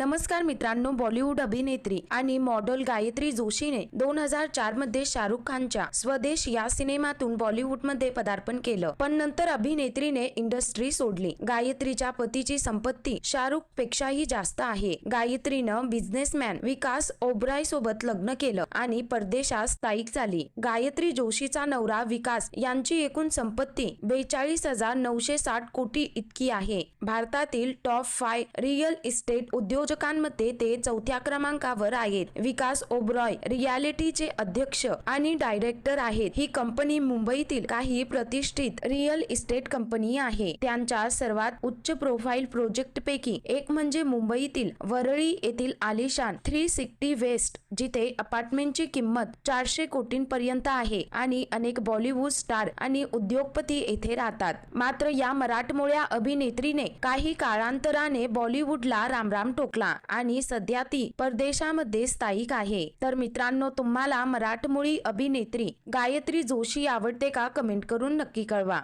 नमस्कार मित्रांनो बॉलिवूड अभिनेत्री आणि मॉडेल गायत्री जोशीने दोन हजार चारमध्ये शाहरुख खानच्या स्वदेश या सिनेमातून बॉलिवूडमध्ये पदार्पण केलं. पण नंतर अभिनेत्रीने इंडस्ट्री सोडली. गायत्रीच्या पतीची संपत्ती शाहरुख पेक्षाही जास्त आहे. गायत्रीनं बिझनेसमॅन विकास ओबराय सोबत लग्न केलं आणि परदेशात स्थायिक झाली. गायत्री जोशीचा नवरा विकास यांची एकूण संपत्ती बेचाळीस हजार नऊशे साठ कोटी इतकी आहे. भारतातील टॉप फाय रिअल इस्टेट उद्योग उद्योजकांमध्ये ते चौथ्या क्रमांकावर आहेत. विकास ओबरॉय रियालिटीचे अध्यक्ष आणि डायरेक्टर आहेत. ही कंपनी मुंबईतील काही प्रतिष्ठित रिअल इस्टेट कंपनी आहे. त्यांच्या सर्वात उच्च प्रोफाईल प्रोजेक्ट पैकी एक म्हणजे मुंबईतील वरळी येथील आलिशान थ्री सिक्स्टी वेस्ट जिथे अपार्टमेंटची किंमत चारशे कोटींपर्यंत आहे आणि अनेक बॉलिवूड स्टार आणि उद्योगपती येथे राहतात. मात्र या मराठमोळ्या अभिनेत्रीने काही काळांतराने बॉलिवूडला रामराम टोकला आणि सध्या ती परदेशामध्ये स्थायिक आहे. तर मित्रांनो तुम्हाला मराठमोळी अभिनेत्री गायत्री जोशी आवडते का? कमेंट करून नक्की कळवा.